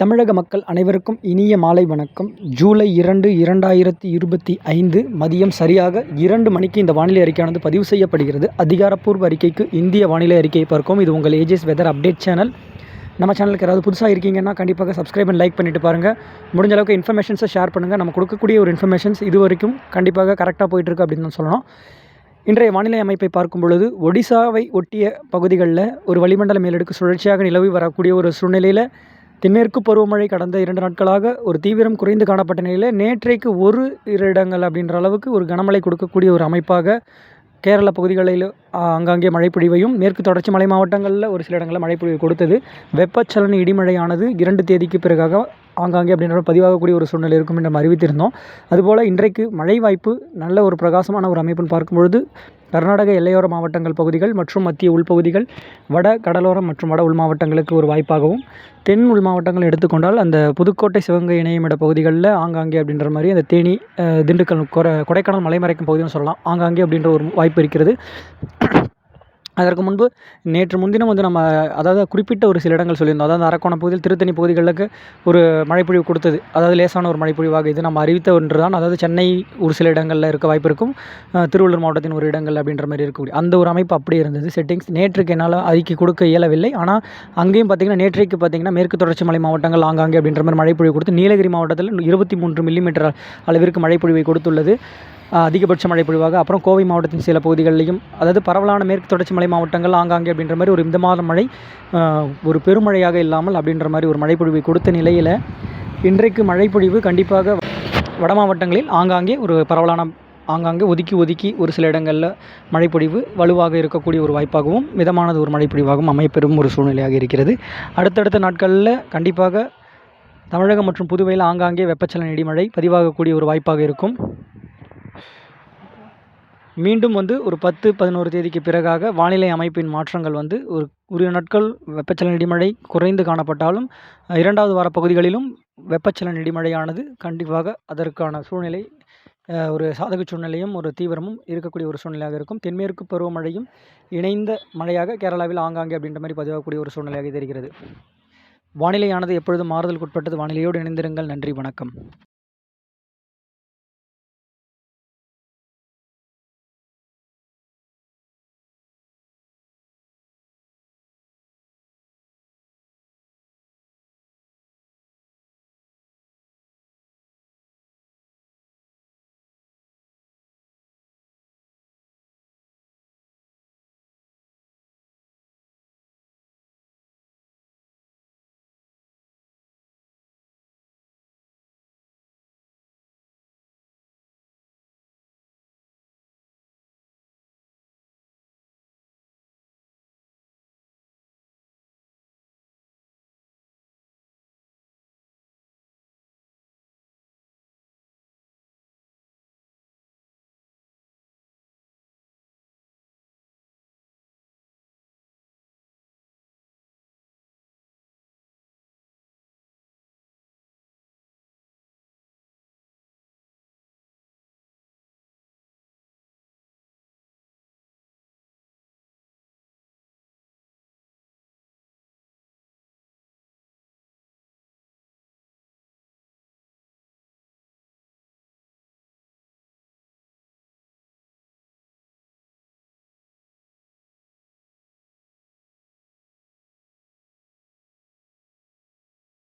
தமிழக மக்கள் அனைவருக்கும் இனிய மாலை வணக்கம். ஜூலை இரண்டு இரண்டாயிரத்தி இருபத்தி ஐந்து மதியம் சரியாக இரண்டு மணிக்கு இந்த வானிலை அறிக்கையானது பதிவு செய்யப்படுகிறது. அதிகாரப்பூர்வ அறிக்கைக்கு இந்திய வானிலை அறிக்கையை பார்க்கும் இது உங்கள் ஏஜிஎஸ் வெதர் அப்டேட் சேனல் நம்ம சேனலுக்கு ஏதாவது புதுசாக இருக்கீங்கன்னா கண்டிப்பாக சப்ஸ்கிரைப் அண்ட் லைக் பண்ணிட்டு பாருங்கள் முடிஞ்ச அளவுக்கு இன்ஃபர்மேஷன்ஸை ஷேர் பண்ணுங்கள் நம்ம கொடுக்கக்கூடிய ஒரு இன்ஃபர்மேஷன்ஸ் இது வரைக்கும் கண்டிப்பாக கரெக்டாக போயிட்டுருக்கு அப்படின்னு தான் சொல்லணும். இன்றைய வானிலை அமைப்பை பார்க்கும் பொழுது ஒடிசாவை ஒட்டிய பகுதிகளில் ஒரு வளிமண்டல மேலடுக்கு சுழற்சியாக நிலவி வரக்கூடிய ஒரு சூழ்நிலையில் தென்மேற்கு பருவமழை கடந்த இரண்டு நாட்களாக ஒரு தீவிரம் குறைந்து காணப்பட்ட நிலையில் நேற்றைக்கு ஒரு இரு இடங்கள் அப்படின்ற அளவுக்கு ஒரு கனமழை கொடுக்கக்கூடிய ஒரு அமைப்பாக கேரள பகுதிகளில் அங்கங்கே மழை பொழிவையும் மேற்கு தொடர்ச்சி மலை மாவட்டங்களில் ஒரு சில இடங்களில் மழை பொழிவு கொடுத்தது. வெப்பச்சலன இடிமழையானது இரண்டு தேதிக்கு பிறகாக ஆங்காங்கே அப்படின்ற பதிவாகக்கூடிய ஒரு சூழ்நிலை இருக்கும் என்று நம்ம அறிவித்திருந்தோம். அதுபோல் இன்றைக்கு மழை வாய்ப்பு நல்ல ஒரு பிரகாசமான ஒரு அமைப்புன்னு பார்க்கும்பொழுது கர்நாடக எல்லையோர மாவட்டங்கள் பகுதிகள் மற்றும் மத்திய உள்பகுதிகள் வட கடலோரம் மற்றும் வட உள் மாவட்டங்களுக்கு ஒரு வாய்ப்பாகவும் தென் உள் மாவட்டங்கள் எடுத்துக்கொண்டால் அந்த புதுக்கோட்டை சிவகங்கை இணையமிட பகுதிகளில் ஆங்காங்கே அப்படின்ற மாதிரி அந்த தேனி திண்டுக்கல் கொடைக்கானல் மலைமறைக்கும் பகுதின்னு சொல்லலாம். ஆங்காங்கே அப்படின்ற ஒரு வாய்ப்பு இருக்கிறது. அதற்கு முன்பு நேற்று முன்தினம் வந்து நம்ம அதாவது குறிப்பிட்ட ஒரு சில இடங்கள் சொல்லியிருந்தோம். அதாவது அரக்கோணம் பகுதியில் திருத்தணி பகுதிகளுக்கு ஒரு மழைப்பொழிவு கொடுத்தது. அதாவது லேசான ஒரு மழைப்பொழிவாக இது நம்ம அறிவித்த ஒன்று தான் அதாவது சென்னை ஒரு சில இடங்களில் இருக்க வாய்ப்பு இருக்கும். திருவள்ளூர் மாவட்டத்தின் ஒரு இடங்கள் அப்படின்ற மாதிரி இருக்கக்கூடிய அந்த ஒரு அமைப்பு அப்படியே இருந்தது. செட்டிங்ஸ் நேற்றுக்கு என்னால் அறிக்கை கொடுக்க இயலவில்லை. ஆனால் அங்கேயும் பார்த்திங்கன்னா நேற்றைக்கு பார்த்திங்கன்னா மேற்கு தொடர்ச்சி மலை மாவட்டங்கள் ஆங்காங்கே அப்படின்ற மாதிரி மழைப்பொழிவு கொடுத்து நீலகிரி மாவட்டத்தில் இருபத்தி மூன்று மில்லிமீட்டர் அளவிற்கு மழைப்பொழிவை கொடுத்துள்ளது. அதிகபட்ச மழை பொழிவாக. அப்புறம் கோவை மாவட்டத்தின் சில பகுதிகளிலையும் அதாவது பரவலான மேற்கு தொடர்ச்சி மலை மாவட்டங்கள் ஆங்காங்கே அப்படின்ற மாதிரி ஒரு மிதமான மழை ஒரு பெருமழையாக இல்லாமல் அப்படின்ற மாதிரி ஒரு மழைப்பொழிவை கொடுத்த நிலையில் இன்றைக்கு மழைப்பொழிவு கண்டிப்பாக வட மாவட்டங்களில் ஆங்காங்கே ஒரு பரவலான ஆங்காங்கே ஒதுக்கி ஒதுக்கி ஒரு சில இடங்களில் மழைப்பொழிவு வலுவாக இருக்கக்கூடிய ஒரு வாய்ப்பாகவும் மிதமானது ஒரு மழைப்பொழிவாகவும் அமைப்பெறும் ஒரு சூழ்நிலையாக இருக்கிறது. அடுத்தடுத்த நாட்களில் கண்டிப்பாக தமிழகம் மற்றும் புதுவையில் ஆங்காங்கே வெப்பச்சலன இடிமழை பதிவாகக்கூடிய ஒரு வாய்ப்பாக இருக்கும். மீண்டும் வந்து ஒரு பத்து பதினோரு தேதிக்கு பிறகாக வானிலை அமைப்பின் மாற்றங்கள் வந்து ஒரு உரிய நாட்கள் வெப்பச்சலன இடிமழை குறைந்து காணப்பட்டாலும் இரண்டாவது வார பகுதிகளிலும் வெப்பச்சலன இடிமழையானது கண்டிப்பாக அதற்கான சூழ்நிலை ஒரு சாதக சூழ்நிலையும் ஒரு தீவிரமும் இருக்கக்கூடிய ஒரு சூழ்நிலையாக இருக்கும். தென்மேற்கு பருவமழையும் இணைந்த மழையாக கேரளாவில் ஆங்காங்கே அப்படின்ற மாதிரி பதிவாகக்கூடிய ஒரு சூழ்நிலையாக தெரிகிறது வானிலையானது எப்பொழுதும் மாறுதலுக்குட்பட்டது. வானிலையோடு இணைந்திருங்கள். நன்றி வணக்கம்.